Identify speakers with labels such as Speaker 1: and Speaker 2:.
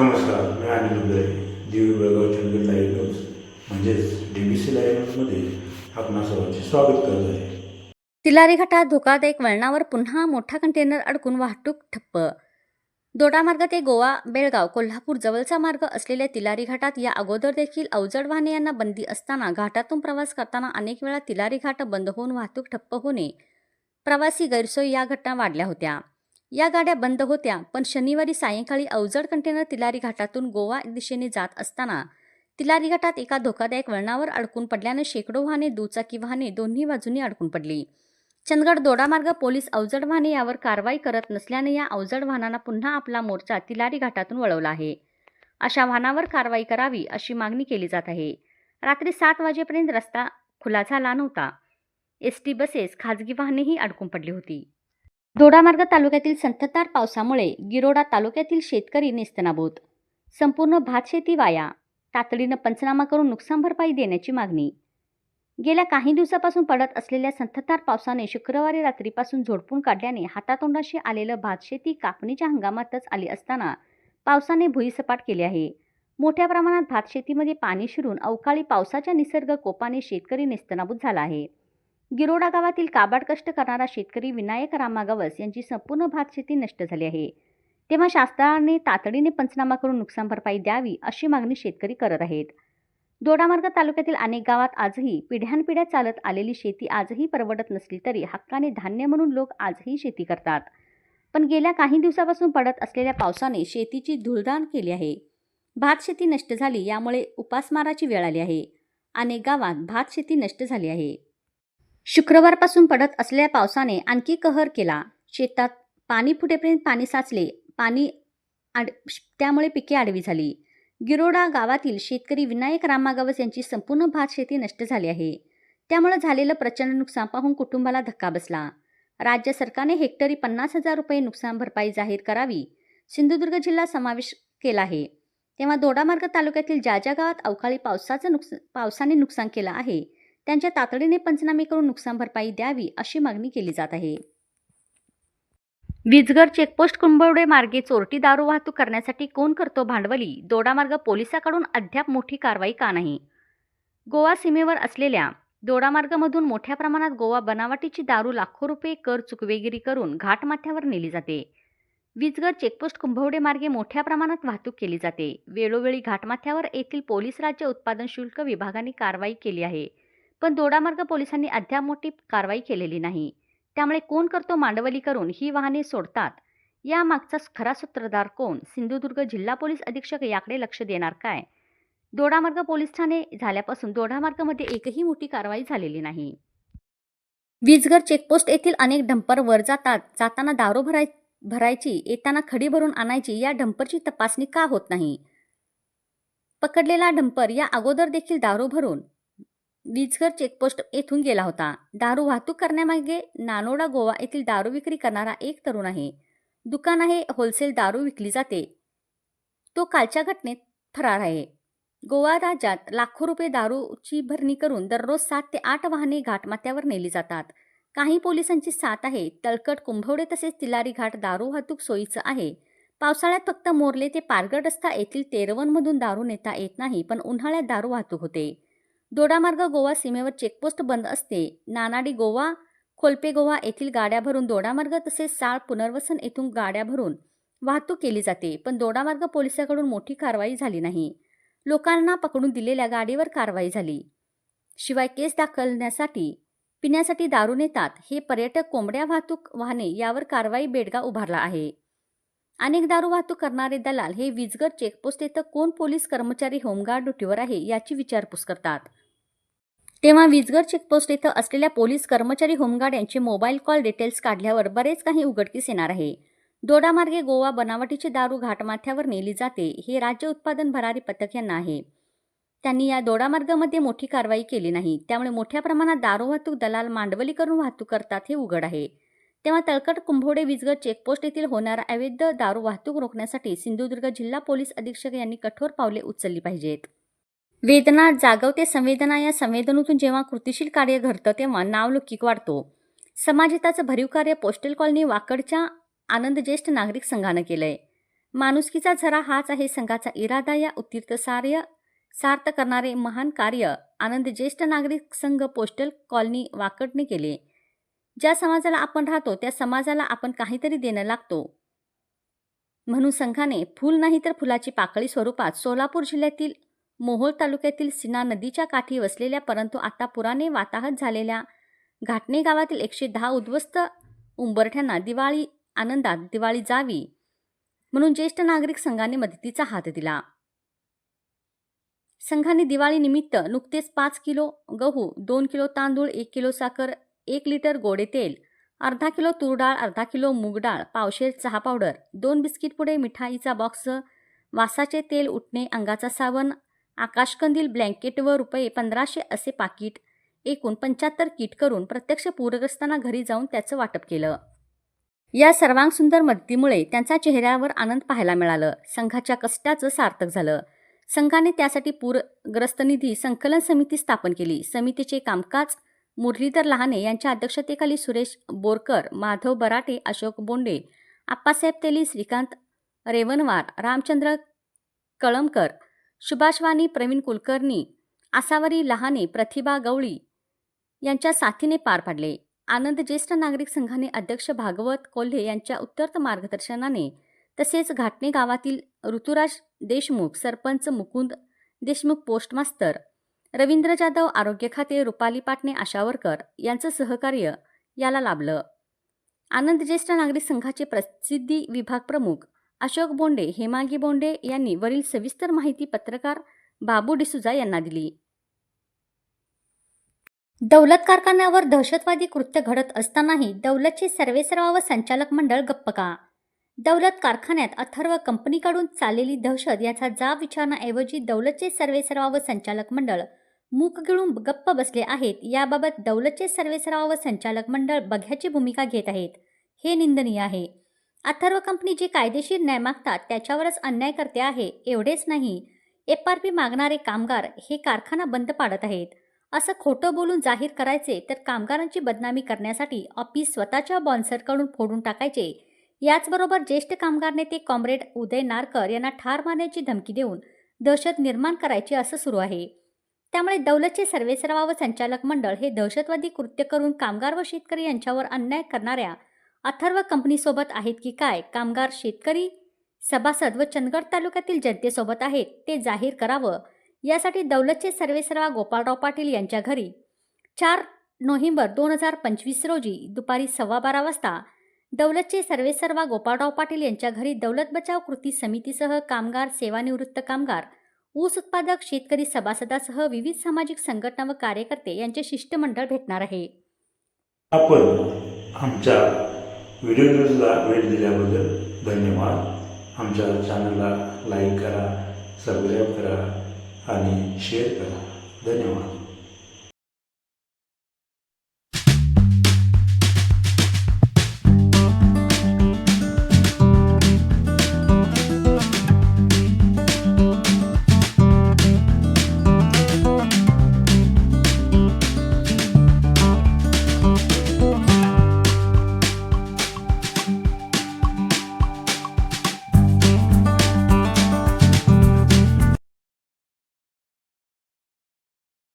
Speaker 1: नमस्कार मी अनिल उदय दिवी बेळगाव चंदगड लाईव्ह न्यूज म्हणजेच डी बी सी लाईव्ह न्यूजमध्ये आपणा सर्वांचे स्वागत करत आहे.
Speaker 2: तिलारी घाटात धोकादायक वळणावर पुन्हा मोठा कंटेनर अडकून वाहतूक ठप्प. दोडामार्ग ते गोवा बेळगाव कोल्हापूर जवळचा मार्ग असलेल्या तिलारी घाटात या अगोदर देखील अवजड वाहने यांना बंदी असताना घाटातून प्रवास करताना अनेक वेळा तिलारी घाट बंद होऊन वाहतूक ठप्प होणे. प्रवासी गैरसोय या घटना वाढल्या होत्या. या गाड्या बंद होत्या पण शनिवारी सायंकाळी अवजड कंटेनर तिलारी घाटातून गोवा दिशेने जात असताना तिलारी घाटात एका धोकादायक वळणावर अडकून पडल्यानं शेकडो वाहने दुचाकी वाहने दोन्ही बाजूंनी अडकून पडली. चंदगड दोडामार्ग पोलीस अवजड वाहने यावर कारवाई करत नसल्याने या अवजड वाहनांना पुन्हा आपला मोर्चा तिलारी घाटातून वळवला आहे. अशा वाहनावर कारवाई करावी अशी मागणी केली जात आहे. रात्री सात वाजेपर्यंत रस्ता खुला झाला नव्हता. एस टी बसेस खाजगी वाहनेही अडकून पडली होती. दोडामार्ग तालुक्यातील संततधार पावसामुळे गिरोडा तालुक्यातील शेतकरी नेस्तनाबूत. संपूर्ण भातशेती वाया. तातडीनं पंचनामा करून नुकसान भरपाई देण्याची मागणी. गेल्या काही दिवसापासून पडत असलेल्या संततधार पावसाने शुक्रवारी रात्रीपासून झोडपून काढल्याने हातातोंडाशी आलेलं भातशेती कापणीच्या हंगामातच आली असताना पावसाने भुईसपाट केली आहे. मोठ्या प्रमाणात भातशेतीमध्ये पाणी शिरून अवकाळी पावसाच्या निसर्ग कोपाने शेतकरी नेस्तनाबूत झाला आहे. गिरोडा गावातील काबाड कष्ट करणारा शेतकरी विनायक रामागवस यांची संपूर्ण भातशेती नष्ट झाली आहे. तेव्हा शासनाने तातडीने पंचनामा करून नुकसान भरपाई द्यावी अशी मागणी शेतकरी करत आहेत. दोडामार्ग तालुक्यातील अनेक गावात आजही पिढ्यानपिढ्या चालत आलेली शेती आजही परवडत नसली तरी हक्काने धान्य म्हणून लोक आजही शेती करतात. पण गेल्या काही दिवसापासून पडत असलेल्या पावसाने शेतीची धुळधाण केली आहे. भात शेती नष्ट झाली यामुळे उपासमाराची वेळ आली आहे. अनेक गावात भात शेती नष्ट झाली आहे. शुक्रवारपासून पडत असलेल्या पावसाने आणखी कहर केला. शेतात पाणी फुटेपर्यंत पाणी साचले. पाणी आड त्यामुळे पिके आडवी झाली. गिरोडा गावातील शेतकरी विनायक रामागावस यांची संपूर्ण भात शेती नष्ट झाली आहे. त्यामुळे झालेलं प्रचंड नुकसान पाहून कुटुंबाला धक्का बसला. राज्य सरकारने हेक्टरी पन्नास हजार रुपये नुकसान भरपाई जाहीर करावी सिंधुदुर्ग जिल्हा समावेश केला आहे. तेव्हा दोडामार्ग तालुक्यातील ज्या ज्या गावात अवकाळी पावसाचं नुकस पावसाने नुकसान केलं आहे त्यांच्या तातडीने पंचनामे करून नुकसान भरपाई द्यावी अशी मागणी केली जात आहे. विजगर चेकपोस्ट कुंभवडे मार्गे चोरटी दारू वाहतूक करण्यासाठी कोण करतो भांडवली? दोडामार्ग पोलिसाकडून अद्याप मोठी कारवाई का नाही? गोवा सीमेवर असलेल्या दोडामार्गमधून मोठ्या प्रमाणात गोवा बनावटीची दारू लाखो रुपये कर चुकवेगिरी करून घाटमाथ्यावर नेली जाते. विजगर चेकपोस्ट कुंभवडे मार्गे मोठ्या प्रमाणात वाहतूक केली जाते. वेळोवेळी घाटमाथ्यावर येथील पोलीस राज्य उत्पादन शुल्क विभागाने कारवाई केली आहे. पण दोडामार्ग पोलिसांनी अद्याप मोठी कारवाई केलेली नाही. त्यामुळे कोण करतो मांडवली करून ही वाहने सोडतात? या मागचा खरा सूत्रधार कोण? सिंधुदुर्ग जिल्हा पोलीस अधीक्षक याकडे लक्ष देणार काय? दोडामार्ग पोलीस ठाणे झाल्यापासून दोडामार्गमध्ये एकही मोठी कारवाई झालेली नाही. वीजगर चेकपोस्ट येथील अनेक डंपर वर जातात. जाताना दारू भराय भरायची येताना खडी भरून आणायची या डंपरची तपासणी का होत नाही? पकडलेला डंपर या अगोदर देखील दारू भरून वीजघर चेकपोस्ट येथून गेला होता. दारू वाहतूक करण्यामागे नानोडा गोवा येथील दारू विक्री करणारा एक तरुण आहे. दुकान आहे होलसेल दारू विकली जाते. तो कालच्या घटनेत फरार आहे. गोवा राज्यात लाखो रुपये दारूची भरणी करून दररोज सात ते आठ वाहने घाटमाथ्यावर नेली जातात. काही पोलिसांची साथ आहे. तळकट कुंभवडे तसेच तिलारी घाट दारू वाहतूक सोयीचं आहे. पावसाळ्यात फक्त मोरले ते पारगड रस्ता येथील तेरवनमधून दारू नेता येत नाही पण उन्हाळ्यात दारू वाहतूक होते. दोडामार्ग गोवा सीमेवर चेकपोस्ट बंद असते. नानाडी गोवा खोलपे गोवा येथील गाड्या भरून दोडामार्ग तसेच साळ पुनर्वसन येथून गाड्या भरून वाहतूक केली जाते पण दोडामार्ग पोलिसांकडून मोठी कारवाई झाली नाही. लोकांना पकडून दिलेल्या गाडीवर कारवाई झाली. शिवाय केस दाखलण्यासाठी पिण्यासाठी दारू नेतात हे पर्यटक कोंबड्या वाहतूक वाहने यावर कारवाई बेडगा उभारला आहे. अनेक दारू वाहतूक करणारे दलाल हे विजगर चेकपोस्ट येथे कोण पोलीस कर्मचारी होमगार्ड ड्युटीवर आहे याची विचारपूस करतात. तेव्हा वीजगर चेकपोस्ट इथं असलेल्या पोलीस कर्मचारी होमगार्ड यांचे मोबाईल कॉल डिटेल्स काढल्यावर बरेच काही उघडकीस येणार आहे. दोडामार्गे गोवा बनावटीची दारू घाटमाथ्यावर नेली जाते हे राज्य उत्पादन भरारी पथक यांना आहे. त्यांनी या दोडामार्गामध्ये मोठी कारवाई केली नाही त्यामुळे मोठ्या प्रमाणात दारू वाहतूक दलाल मांडवली करून वाहतूक करतात हे उघड आहे. तेव्हा तळकट कुंभोडे वीजगर चेकपोस्ट येथील होणारा अवैध दारू वाहतूक रोखण्यासाठी सिंधुदुर्ग जिल्हा पोलीस अधीक्षक यांनी कठोर पावले उचलली पाहिजेत. वेदना जागवते संवेदना या संवेदनेतून जेव्हा कृतिशील कार्य घडतं तेव्हा नावलौकिक वाढतो. समाजहिताचं भरीव कार्य पोस्टल कॉलनी वाकडच्या आनंद ज्येष्ठ नागरिक संघानं केलंय. माणुसकीचा झरा हाच आहे संघाचा इरादा या उत्तीर्थ सार्य सार्थ करणारे महान कार्य आनंद ज्येष्ठ नागरिक संघ पोस्टल कॉलनी वाकडने केले. ज्या समाजाला आपण राहतो त्या समाजाला आपण काहीतरी देणं लागतो. म्हणून संघाने फूल नाही तर फुलाची पाकळी स्वरूपात सोलापूर जिल्ह्यातील मोहोळ तालुक्यातील सिना नदीच्या काठी वसलेल्या परंतु आता पुराने वाताहत झालेल्या घाटणे गावातील एकशे दहा उद्ध्वस्त उंबरठ्यांना दिवाळी आनंदात दिवाळी जावी म्हणून ज्येष्ठ नागरिक संघाने मदतीचा हात दिला. संघाने दिवाळीनिमित्त नुकतेच पाच किलो गहू दोन किलो तांदूळ एक किलो साखर एक लिटर गोडे तेल अर्धा किलो तूर डाळ अर्धा किलो मूग डाळ पावशेर चहा पावडर दोन बिस्किट पुडे मिठाईचा बॉक्स वासाचे तेल उठणे अंगाचा साबण आकाशकंदील ब्लँकेट व रुपये पंधराशे असे पाकिट एकूण पंच्याहत्तर किट करून प्रत्यक्ष पूरग्रस्तांना घरी जाऊन त्याचं वाटप केलं. या सर्वांगसुंदर मदतीमुळे त्यांच्या चेहऱ्यावर आनंद पाहायला मिळालं. संघाच्या कष्टाचं सार्थक झालं. संघाने त्यासाठी पूरग्रस्त निधी संकलन समिती स्थापन केली. समितीचे कामकाज मुरलीधर लहाने यांच्या अध्यक्षतेखाली सुरेश बोरकर माधव बराटे अशोक बोंडे आप्पासाहेब तेली श्रीकांत रेवनवार रामचंद्र कळमकर सुभाषवाणी प्रवीण कुलकर्णी आसावरी लहाने प्रतिभा गवळी यांच्या साथीने पार पाडले. आनंद ज्येष्ठ नागरिक संघाने अध्यक्ष भागवत कोल्हे यांच्या उत्तर्त मार्गदर्शनाने तसेच घाटणे गावातील ऋतुराज देशमुख सरपंच मुकुंद देशमुख पोस्टमास्तर रवींद्र जाधव आरोग्य खाते रुपाली पाटणे आशावरकर यांचं सहकार्य याला लाभलं. आनंद ज्येष्ठ नागरिक संघाचे प्रसिद्धी विभाग प्रमुख अशोक बोंडे हेमांगी बोंडे यांनी वरील सविस्तर माहिती पत्रकार बाबू डिसुजा यांना दिली. दौलत कारखान्यावर दहशतवादी कृत्य घडत असतानाही दौलतचे सर्वेसर्वा व संचालक मंडळ गप्प का? दौलत कारखान्यात अथर्व कंपनीकडून चाललेली दहशत याचा जाब विचारण्याऐवजी दौलतचे सर्वेसर्वा व संचालक मंडळ मूक गिळून गप्प बसले आहेत. याबाबत दौलतचे सर्वेसर्वा व संचालक मंडळ बघ्याची भूमिका घेत आहेत. हे निंदनीय आहे. अथर्व कंपनी जे कायदेशीर न्याय मागतात त्याच्यावरच अन्याय करते आहे एवढेच नाही. एफ आर पी मागणारे कामगार हे कारखाना बंद पाडत आहेत. असं खोटं बोलून जाहीर करायचे तर कामगारांची बदनामी करण्यासाठी ऑफिस स्वतःच्या बॉन्सरकडून फोडून टाकायचे. याचबरोबर ज्येष्ठ कामगार नेते कॉम्रेड उदय नारकर यांना ठार मारण्याची धमकी देऊन दहशत निर्माण करायची असं सुरू आहे. त्यामुळे दौलतचे सर्वेसर्वा व संचालक मंडळ हे दहशतवादी कृत्य करून कामगार व शेतकरी यांच्यावर अन्याय करणाऱ्या अथर्व कंपनीसोबत आहेत की काय? कामगार शेतकरी सभासद व चंदगड तालुक्यातील जनतेसोबत आहेत ते जाहीर करावं. यासाठी दौलतचे सर्वेसर्वा गोपाळराव पाटील यांच्या घरी चार नोव्हेंबर दोन हजार पंचवीस रोजी दुपारी सव्वा बारा वाजता दौलतचे सर्वेसर्वा गोपाळराव पाटील यांच्या घरी दौलत बचाव कृती समितीसह कामगार सेवानिवृत्त कामगार ऊस उत्पादक शेतकरी सभासदासह विविध सामाजिक संघटना व कार्यकर्ते यांचे शिष्टमंडळ भेटणार आहे.
Speaker 1: आपण आमच्या व्हिडिओ वेळ दिल्याबद्दल धन्यवाद. आमच्या चॅनलला लाईक करा सबस्क्राईब करा आणि शेअर करा. धन्यवाद.